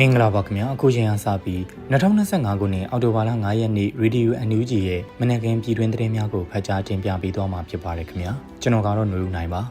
မင်္ဂလာပါခင်ဗျာအခုချိန်အားစပြီး2025ခုနှစ်အောက်တိုဘာလ9ရက်နေ့ Radio NUG ရဲ့မနက်ခင်းပြည်တွင်းသတင်းများကိုဖတ်ကြားတင်ပြပေးသွားမှာဖြစ်ပါတယ်ခင်ဗျာကျွန်တော်ကတော့ຫນွေဦးနိုင်ပါ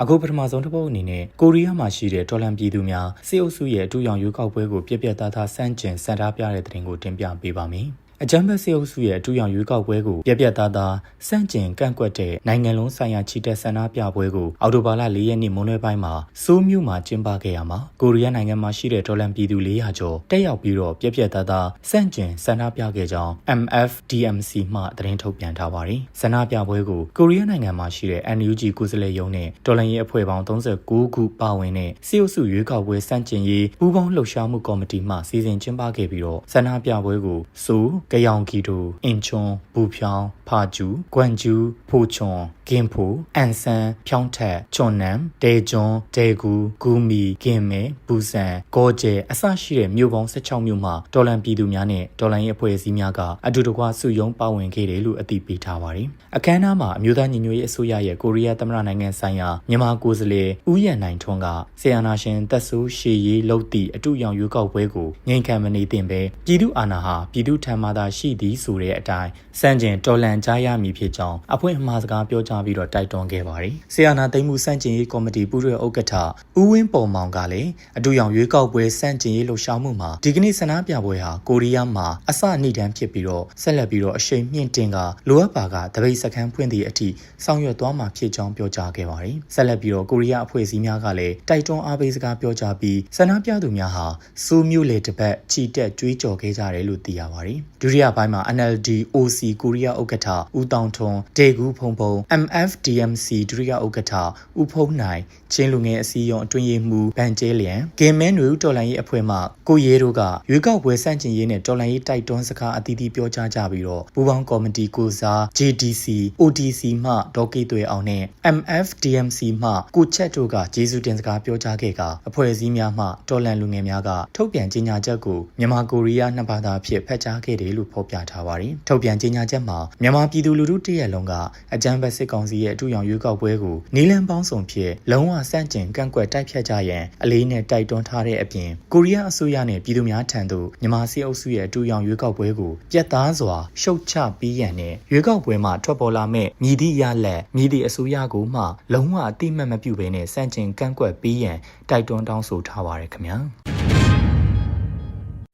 အခုပထမဆုံးတစ်ပုတ်အနေနဲ့ကိုရီးယားမှာရှိတဲ့တော်လန်ပြည်သူများစစ်အုပ်စုရဲ့အတူရောင်ရွေးကောက်ပွဲကိုပြက်ပြက်သားသားစန့်ကျင်ဆန္ဒပြတဲ့သတင်းကိုတင်ပြပေးပါမယ် အကြမ်းဖက်စစ်အုပ်စုရဲ့အထူးရောင်ရွေးကောက်ပွဲကိုပြက်ပြက်သားသားစန့်ကျင်ကန့်ကွက်တဲ့နိုင်ငံလုံးဆိုင်ရာချီတက်ဆန္ဒပြပွဲကိုအော်တိုဘာလ၄ရက်နေ့မွန်းလွဲပိုင်းမှာစိုးမြို့မှာကျင်းပခဲ့ရမှာကိုရီးယားနိုင်ငံမှာရှိတဲ့ဒေါ်လန်ပြည်သူ400ကျော်တက်ရောက်ပြီးတော့ပြက်ပြက်သားသားစန့်ကျင်ဆန္ဒပြခဲ့ကြောင်း MFDMC မှသတင်းထုတ်ပြန်ထားပါတယ်ဆန္ဒပြပွဲကိုကိုရီးယားနိုင်ငံမှာရှိတဲ့ NUG ကိုယ်စားလှယ်ရုံးနဲ့ဒေါ်လန်ရေးအဖွဲ့ပေါင်း39ခုပါဝင်တဲ့စစ်အုပ်စုရွေးကောက်ပွဲစန့်ကျင်ရေးပူးပေါင်းလှုပ်ရှားမှုကော်မတီမှစီစဉ်ကျင်းပခဲ့ပြီးတော့ဆန္ဒပြပွဲကိုစိုးကယောင်ကီတိုအင်ချွန်ဘူဖြောင်းဖာကျူဂွမ်ကျူဖိုချွန်ဂင်ဖိုအန်ဆန်ဖြောင်းထက်ချွန်နမ်ဒေဂျွန်ဒေဂူဂူမီဂင်မဲဘူဆန်ဂေါ်ကျဲအစရှိတဲ့မြို့ပေါင်း16မြို့မှာဒေါ်လန်ပြည်သူများနဲ့ဒေါ်လန်ရဲ့အဖွဲ့အစည်းများကအတူတကွစုယုံပါဝင်ခဲ့တယ်လို့အသိပေးထားပါတယ်။အခမ်းအနားမှာအမျိုးသားညီညွတ်ရေးအစိုးရရဲ့ကိုရီးယားသမ္မတနိုင်ငံဆိုင်ရာမြန်မာကိုယ်စားလှယ်ဦးရန်နိုင်ထွန်းကဆီယနာရှင်တက်ဆိုးရှေရေးလှုပ်သည့်အတူရောင်ရွေးကောက်ပွဲကိုငြိမ်ခံမနေသင့်ပဲပြည်သူအာဏာဟာပြည်သူထံမှသာရှိသည်ဆိုတဲ့အတိုင်းစန့်ကျင်တော်လှန်ကြရမည်ဖြစ်ကြောင်းအဖွဲ့အမှားစကားပြောကြားပြီးတော့တိုက်တွန်းခဲ့ပါတယ်။ဆီယနာသိမ်းမှုစန့်ကျင်ရေးကော်မတီပူးတွဲဥက္ကဋ္ဌဦးဝင်းပေါ်မောင်ကလည်းအတူရောင်ရွေးကောက်ပွဲစန့်ကျင်ရေးလှုပ်ရှားမှုမှာဒီကနေ့ဆန္ဒပြပွဲဟာကိုရီးယားမှာအစနှိတန်းဖြစ်ပြီးတော့ဆက်လက်ပြီးတော့အရှိန်မြင့်တင်ကလိုအပ်ပါကတပိတ်စခန်းဖွင့်သည့်အထိဆောင်ရွက်သွားမှာဖြစ်ကြောင်းပြောကြားခဲ့ပါတယ်။ဆက်လက်ပြီးတော့ကိုရီးယားအဖွဲ့အစည်းများကလည်းတိုက်တွန်းအားပေးစကားပြောကြားပြီးဆန္ဒပြသူများဟာစိုးမျိုးလေတစ်ပတ်ချီတက်ကြွေးကြော်ခဲ့ကြတယ်လို့သိရပါတယ်။ဒုတိယပိုင်းမှာ NLD OC ကိုရီးယားဥက္ကဋ္ဌဦးတောင်ထွန်းဒေကူဖုံဖုံ MFDMC ဒုတိယဥက္ကဋ္ဌဦးဖုံးနိုင်ချင်းလူငယ်အစည်းအရုံးအတွင်းရေးမှူးဗန်ကျဲလျံဂင်မဲနွေဦးတော်လိုင်းရေးအဖွဲ့မှကိုရဲတို့ကရွေးကောက်ပွဲစန့်ကျင်ရေးနဲ့တော်လိုင်းရေးတိုက်တွန်းစကားအသီးသီးပြောကြားကြပြီးတော့ပူးပေါင်းကော်မတီကိုစား JDC ODC မှဒေါ်ကိသွေအောင်နဲ့ MFDMC မှကိုချက်တို့ကဂျေစုတင်စကားပြောကြားခဲ့ကအဖွဲ့အစည်းများမှတော်လန်လူငယ်များကထုတ်ပြန်ကြေညာချက်ကိုမြန်မာကိုရီးယားနှစ်ဘာသာဖြစ်ဖတ်ကြားခဲ့တယ်လို့ဖော်ပြထားပါတယ်ထုတ်ပြန်ကြေညာချက်မှာမြန်မာပြည်သူလူထုတရက်လုံးကအကြမ်းဖက်စစ်ကောင်စီရဲ့အထူးရောင်ရွေးကောက်ပွဲကိုနီလန်ပေါင်းစုံဖြစ်လုံးဝစန့်ကျင်ကန့်ကွက်တိုက်ဖြတ်ကြရန်အလေးနဲ့တိုက်တွန်းထားတဲ့အပြင်ကိုရီးယားအစိုးရနဲ့ပြည်သူများထံသို့မြန်မာစစ်အုပ်စုရဲ့အထူးရောင်ရွေးကောက်ပွဲကိုပြတ်သားစွာရှုတ်ချပြီးရန်နဲ့ရွေးကောက်ပွဲမှာထွက်ပေါ်လာမဲ့မြည်သည့်ရလက်မြည်သည့်အစိုးရကိုမှလုံးဝအတိမတ်မပြုဘဲနဲ့စန့်ကျင်ကန့်ကွက်ပြီးရန်တိုက်တွန်းတောင်းဆိုထားပါရခင်ဗျာ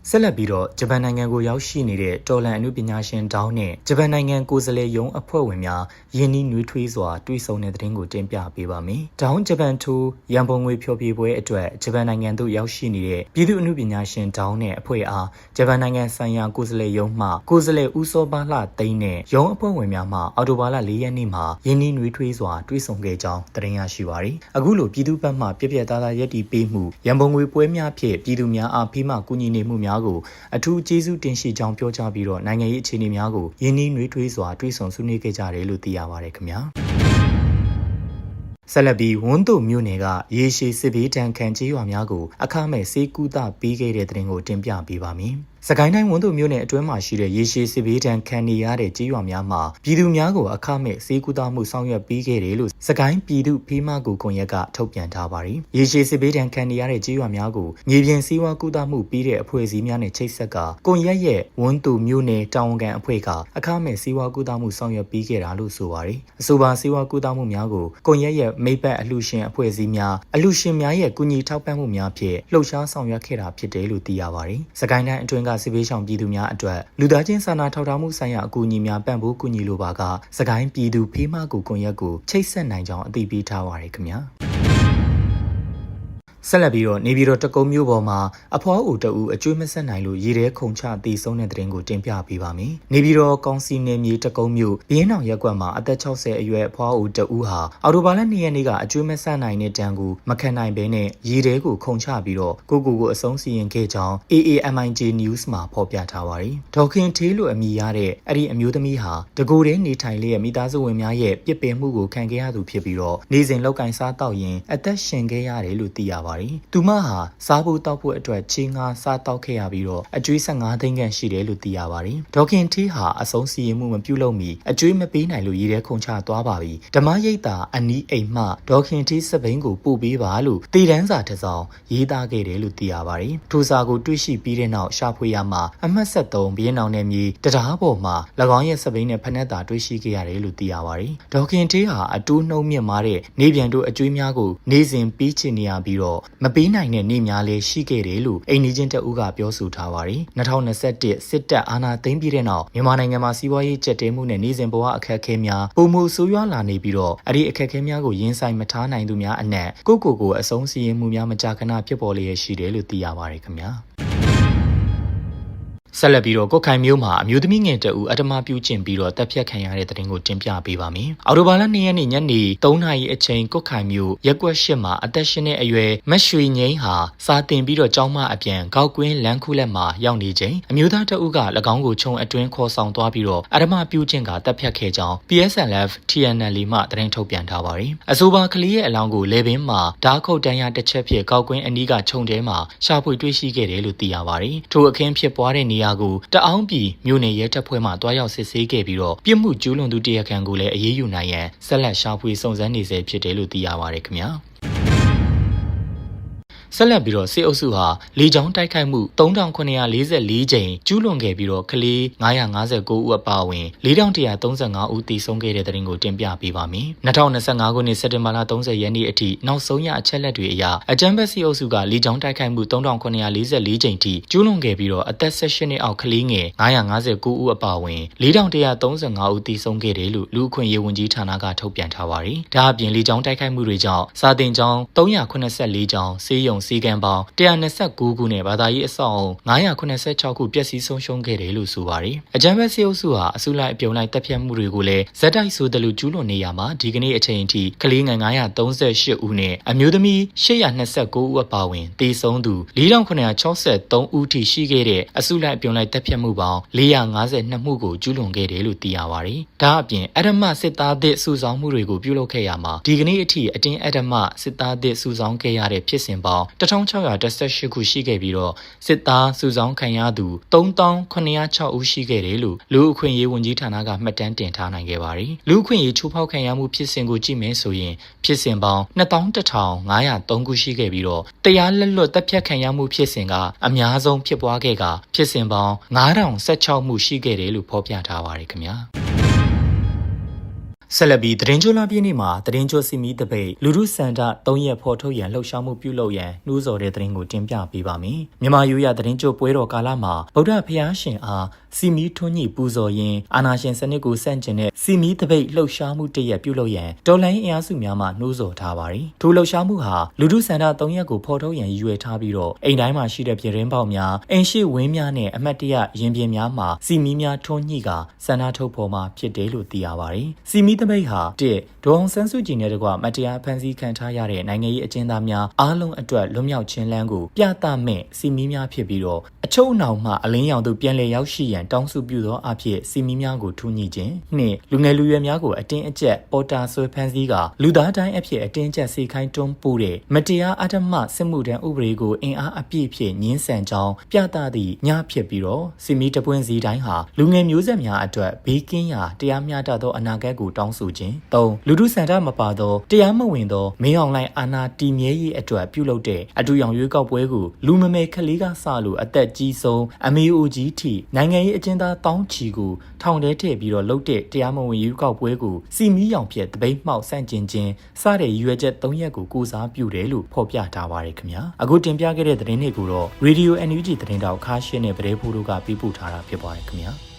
ဆက်လက်ပြီးတော့ဂျပန်နိုင်ငံကိုရောက်ရှိနေတဲ့တော်လန်အမှုပညာရှင်တောင်းနဲ့ဂျပန်နိုင်ငံကိုယ်စားလှယ်ရုံးအဖွဲ့ဝင်များယင်းနှီးနှွေးထွေးစွာတွေ့ဆုံတဲ့သတင်းကိုတင်ပြပေးပါမယ်။တောင်းဂျပန်ထိုးရန်ပုံငွေဖျော်ဖြေပွဲအတွက်ဂျပန်နိုင်ငံသို့ရောက်ရှိနေတဲ့ပြည်သူ့အမှုပညာရှင်တောင်းနဲ့အဖွဲ့အားဂျပန်နိုင်ငံဆိုင်ရာကိုယ်စားလှယ်ရုံးမှကိုယ်စားလှယ်ဦးစောပါလှသိန်းနဲ့ရုံးအဖွဲ့ဝင်များမှအော်တိုဘာလ၄ရက်နေ့မှာယင်းနှီးနှွေးထွေးစွာတွေ့ဆုံခဲ့ကြောင်းသတင်းရရှိပါရီ။အခုလိုပြည်သူ့ဘက်မှပြပြသားသားရည်တည်ပေးမှုရန်ပုံငွေပွဲများဖြင့်ပြည်သူများအားဖိမှကူညီနေမှုများကိုအထူးကျေးဇူးတင်ရှိကြောင်းပြောကြားပြီးတော့နိုင်ငံရေးအခြေအနေများကိုယင်းနှီးနှွေးထွေးစွာတွေ့ဆုံဆွေးနွေးခဲ့ကြတယ်လို့သိရပါတယ်ခင်ဗျာဆက်လက်ပြီးဝန်းတုမြို့နယ်ကရေရှည်စစ်ဘေးတန်ခံကြေးရွာများကိုအခမဲ့စေကူတာပေးခဲ့တဲ့တဲ့တင်ကိုတင်ပြပေးပါမယ်။ စကိုင်းတိုင်းဝန်သူမြို့နယ်အတွင်းမှာရှိတဲ့ရေရှည်စစ်ဘေးဒဏ်ခံနေရတဲ့ကြေးရွာများမှာပြည်သူများကိုအခမဲ့စေကူတာမှုဆောင်ရွက်ပေးခဲ့တယ်လို့စကိုင်းပြည်သူဖေးမကူကွန်ရက်ကထုတ်ပြန်ထားပါတယ်။ရေရှည်စစ်ဘေးဒဏ်ခံနေရတဲ့ကြေးရွာများကိုမြေပြင်စည်းဝါးကူတာမှုပေးတဲ့အဖွဲ့အစည်းများနဲ့ချိတ်ဆက်ကကွန်ရက်ရဲ့ဝန်သူမြို့နယ်တာဝန်ခံအဖွဲ့ကအခမဲ့စည်းဝါးကူတာမှုဆောင်ရွက်ပေးခဲ့တာလို့ဆိုပါတယ်။အဆိုပါစည်းဝါးကူတာမှုများကိုကွန်ရက်ရဲ့မိဘအလှရှင်အဖွဲ့အစည်းများအလှရှင်များရဲ့ကူညီထောက်ပံ့မှုများဖြင့်လှုပ်ရှားဆောင်ရွက်ခဲ့တာဖြစ်တယ်လို့သိရပါတယ်။စကိုင်းတိုင်းအတွင်းကစစ်ဘေးရှောင်ပြည်သူများအတွက်လူသားချင်းစာနာထောက်ထားမှုဆိုင်ရာအကူအညီများပံ့ပိုးကူညီလိုပါကစကိုင်းပြည်သူဖေးမကူကွန်ရက်ကိုချိတ်ဆက်နိုင်ကြောင်းအသိပေးထားပါရခင်ဗျာ ဆက်လက်ပြီးတော့နေပြည်တော်တကုံမျိုးပေါ်မှာအဖွားအိုတအူအကျွေးမဆက်နိုင်လို့ရေထဲခုန်ချတည်ဆုံးတဲ့တဲ့ရင်ကိုတင်ပြပေးပါမယ်။နေပြည်တော်ကောင်စီနယ်မြေတကုံမျိုးဘင်းအောင်ရက်ကွက်မှာအသက်60အရွယ်အဖွားအိုတအူဟာအော်တိုဘာလ2ရက်နေ့ကအကျွေးမဆက်နိုင်တဲ့တန်ကိုမခံနိုင်ဘဲနဲ့ရေထဲကိုခုန်ချပြီးတော့ကိုကိုကိုအဆုံးစီရင်ခဲ့ကြောင်း AAMIJ News မှာဖော်ပြထားပါတယ်။ဒေါခင်သေးလို့အမည်ရတဲ့အဲ့ဒီအမျိုးသမီးဟာတကူတဲ့နေထိုင်လျက်မိသားစုဝင်များရဲ့ပြစ်ပင်မှုကိုခံခဲ့ရသူဖြစ်ပြီးတော့နေစဉ်လောက်ကင်စားတော့ရင်အသက်ရှင်ခဲ့ရတယ်လို့သိရပါပါတယ်။သူမဟာစားဖို့တောက်ဖို့အတွက်ချင်းငါစားတောက်ခဲ့ရပြီးတော့အကျွေး15သိန်းခန့်ရှိတယ်လို့သိရပါတယ်။ဒေါခင်ထေးဟာအဆုံးစီရင်မှုမပြုလုပ်မီအကျွေးမပေးနိုင်လို့ရည်ရဲခုန်ချသွားပါပြီ။ဓမ္မရိပ်သာအနီးအိမ်မှဒေါခင်ထေးစပိန်ကိုပို့ပေးပါလို့တည်တန်းစာတစ်စောင်ရေးသားခဲ့တယ်လို့သိရပါတယ်။ထိုစာကိုတွေ့ရှိပြီးတဲ့နောက်ရှာဖွေရမှာအမှတ်73ဘီရင်အောင်နယ်မြေတရားပေါ်မှာ၎င်းရဲ့စပိန်နဲ့ဖက်နက်တာတွေ့ရှိခဲ့ရတယ်လို့သိရပါတယ်။ဒေါခင်ထေးဟာအတူနှုံမြင့်မားတဲ့နေပြန်တို့အကျွေးများကိုနေစဉ်ပြီးချင်နေရပြီးတော့မပေးနိုင်တဲ့နေများလည်းရှိခဲ့တယ်လို့အိမ်နီးချင်းတအူးကပြောဆိုထားပါတယ်။2021စစ်တပ်အာဏာသိမ်းပြီးတဲ့နောက်မြန်မာနိုင်ငံမှာစီးပွားရေးကျက်တဲမှုနဲ့နေစဉ်ဘဝအခက်အခဲများပုံမှုဆိုးရွားလာနေပြီးတော့အဲ့ဒီအခက်အခဲများကိုရင်ဆိုင်မထားနိုင်သူများအနက်ကိုကိုကိုအဆုံးစီရင်မှုများမကြာခဏဖြစ်ပေါ်လျက်ရှိတယ်လို့သိရပါတယ်ခင်ဗျာ။ ဆက်လက်ပြီးတော့ကိုခိုင်မျိုးမှာအမျိုးသမီးငယ်တအူအတမပြုကျင့်ပြီးတော့တပ်ဖြတ်ခံရတဲ့တဲ့တင်ကိုတင်ပြပေးပါမယ်။အော်တိုဘာလ2ရက်နေ့ညနေ3နာရီအချိန်ကိုခိုင်မျိုးရက်ကွက်ရှစ်မှာအသက်ရှင်တဲ့အရွယ်မရွှေငိမ့်ဟာစာတင်ပြီးတော့ကျောင်းမအပြန်ကောက်ကွင်းလမ်းခုလက်မှာရောက်နေချိန်အမျိုးသားတအူက၎င်းကိုခြုံအတွင်းခေါ်ဆောင်သွားပြီးတော့အတမပြုကျင့်ကတပ်ဖြတ်ခဲ့ကြောင်း PSLF TNL မှသတင်းထုတ်ပြန်ထားပါတယ်။အဆိုပါကလေးရဲ့အလောင်းကိုလေပင်မှာဓာတ်ခုတ်တန်းရတစ်ချက်ဖြစ်ကောက်ကွင်းအနီးကခြုံထဲမှာရှာဖွေတွေ့ရှိခဲ့တယ်လို့သိရပါတယ်။ထိုအခင်းဖြစ်ပွားတဲ့နေရာကိုတအောင်းပြည်မြို့နယ်ရဲတပ်ဖွဲ့မှတွားရောက်စစ်ဆေးခဲ့ပြီးတော့ပြစ်မှုကျူးလွန်သူတရားခံကိုလည်းအရေးယူနိုင်ရန်ဆက်လက်ရှာဖွေစုံစမ်းနေဆဲဖြစ်တယ်လို့သိရပါတယ်ခင်ဗျာ။ ဆက်လက်ပြီးတော့စစ်အုပ်စုဟာလေကြောင်းတိုက်ခိုက်မှု3944ကြိမ်ကျူးလွန်ခဲ့ပြီးတော့ကလေး959ဦးအပါအဝင်4135ဦးတည်ဆုံးခဲ့တဲ့တဲ့ရင်ကိုတင်ပြပေးပါမယ်။2025ခုနှစ်စက်တင်ဘာလ30ရက်နေ့အထိနောက်ဆုံးရအချက်လက်တွေအရအကြမ်းဖက်စစ်အုပ်စုကလေကြောင်းတိုက်ခိုက်မှု3944ကြိမ်ထိကျူးလွန်ခဲ့ပြီးတော့အသက်16နှစ်အောက်ကလေးငယ်959ဦးအပါအဝင်4135ဦးတည်ဆုံးခဲ့တယ်လို့လူ့အခွင့်အရေးဝန်ကြီးဌာနကထုတ်ပြန်ထားပါတယ်။ဒါအပြင်လေကြောင်းတိုက်ခိုက်မှုတွေကြောင့်စာတင်ကျောင်း384ကျောင်းစေယုံစီကံပေါင်း129ခုနဲ့ဘာသာရေးအဆောက်အုံ986ခုပျက်စီးဆုံးရှုံးခဲ့တယ်လို့ဆိုပါတယ်။အကြမ်းဖက်စစ်အုပ်စုဟာအစုလိုက်အပြုံလိုက်တပ်ဖြတ်မှုတွေကိုလည်းဇက်တိုက်ဆိုသလိုကျူးလွန်နေရမှာဒီကနေ့အချိန်အထိကလေးငယ်938ဦးနဲ့အမျိုးသမီး829ဦးအပါအဝင်တေဆုံးသူ4963ဦးထိရှိခဲ့တဲ့အစုလိုက်အပြုံလိုက်တပ်ဖြတ်မှုပေါင်း452မှုကိုကျူးလွန်ခဲ့တယ်လို့သိရပါတယ်။ဒါအပြင်အဓမ္မစစ်သားသစ်စုဆောင်မှုတွေကိုပြုလုပ်ခဲ့ရမှာဒီကနေ့အထိအတင်းအဓမ္မစစ်သားသစ်စုဆောင်ခဲ့ရတဲ့ဖြစ်စဉ်ပေါင်း1618ခုရှိခဲ့ပြီးတော့စစ်သားစုဆောင်ခံရသူ3906ဦးရှိခဲ့တယ်လို့လူအခွင့်ရေးဝန်ကြီးဌာနကမှတ်တမ်းတင်ထားနိုင်ခဲ့ပါတယ်။လူအခွင့်ရေးချိုးဖောက်ခံရမှုဖြစ်စဉ်ကိုကြည့်မယ်ဆိုရင်ဖြစ်စဉ်ပေါင်း21,503ခုရှိခဲ့ပြီးတော့တရားလက်လွတ်တပ်ဖြတ်ခံရမှုဖြစ်စဉ်ကအများဆုံးဖြစ်ပွားခဲ့ကဖြစ်စဉ်ပေါင်း9016မှုရှိခဲ့တယ်လို့ဖော်ပြထားပါတယ်ခင်ဗျာ။ ဆက်လက်ပြီးသတင်းချိုလာပြည့်နေ့မှာသတင်းချိုစီမီတပိတ်လူထုစန္ဒ၃ရက်ဖော်ထုတ်ရန်လှုပ်ရှားမှုပြုလုပ်ရန်နှိုးဆော်တဲ့သတင်းကိုတင်ပြပေးပါမယ်။မြန်မာယူရသတင်းချိုပွဲတော်ကာလမှာဗုဒ္ဓဖျားရှင်အား စီမီထွန်းညှိပူဇော်ရင်းအာနာရှင်စနစ်ကိုဆန့်ကျင်တဲ့စီမီတပိတ်လှုပ်ရှားမှုတရက်ပြုလုပ်ရန်တော်လိုင်းအင်အားစုများမှနှိုးဆော်ထားပါတယ်။ထိုလှုပ်ရှားမှုဟာလူထုစန္ဒ၃ရက်ကိုဖော်ထုတ်ရန်ရည်ရွယ်ထားပြီးတော့အိမ်တိုင်းမှာရှိတဲ့ပြည်ရင်းပေါက်များအင်ရှိဝင်းများနဲ့အမတ်တရရင်ပြင်များမှာစီမီများထွန်းညှိကစန္ဒထုတ်ဖော်မှာဖြစ်တယ်လို့သိရပါတယ်။စီမီတပိတ်ဟာတစ်ဒေါအောင်ဆန်းစုကြည်နဲ့တကွမတရားဖန်ဆီးခံထားရတဲ့နိုင်ငံရေးအကျဉ်းသားများအားလုံးအတွက်လွတ်မြောက်ခြင်းလမ်းကိုပြသမဲ့စီမီများဖြစ်ပြီးတော့အ ချုပ်အနှောင်မှအလင်းရောင်သို့ပြန်လည်ရောက်ရှိရန်တောင်းဆိုပြုသောအဖြစ်စီမီများကိုထူးညှိခြင်းနှင့်လူငယ်လူရွယ်များကိုအတင်းအကျပ်ပေါ်တာဆွဲဖန်ဆီးကလူသားတိုင်းအဖြစ်အတင်းကျပ်စေခိုင်းတွန်းပို့တဲ့မတရားအဓမ္မစစ်မှုထမ်းဥပဒေကိုအင်အားအပြည့်ဖြင့်ညှင်းဆန်ကြောင်းပြသသည့်ညဖြစ်ပြီးတော့စီမီတပွင့်စီတိုင်းဟာလူငယ်မျိုးဆက်များအတွက်ဘေးကင်းရာတရားမျှတသောအနာဂတ်ကိုတောင်းဆိုခြင်း၃လူထုစံတမပါသောတရားမဝင်သောမင်းအောင်လှိုင်အာဏာတည်မြဲရေးအတွက်ပြုလုပ်တဲ့အတူရောင်ရွေးကောက်ပွဲကိုလူမမယ်ခလေးကစလို့အသက်ကြီးဆုံးအမေအိုကြီးထိနိုင်ငံရေးအကျဉ်းသားတောင်းချီကိုထောင်ထဲထည့်ပြီးတော့လှုပ်တဲ့တရားမဝင်ရွေးကောက်ပွဲကိုစီမီရောင်ဖြစ်တပိတ်မှောက်ဆန့်ကျင်ခြင်းစတဲ့ရည်ရွယ်ချက်၃ရက်ကိုကိုစားပြုတယ်လို့ဖော်ပြထားပါတယ်ခင်ဗျာအခုတင်ပြခဲ့တဲ့သတင်းတွေကိုတော့ Radio NUG သတင်းတောက်ခါရှင်းနဲ့ဗရဲဖိုးတို့ကပြပို့ထားတာဖြစ်ပါတယ်ခင်ဗျာ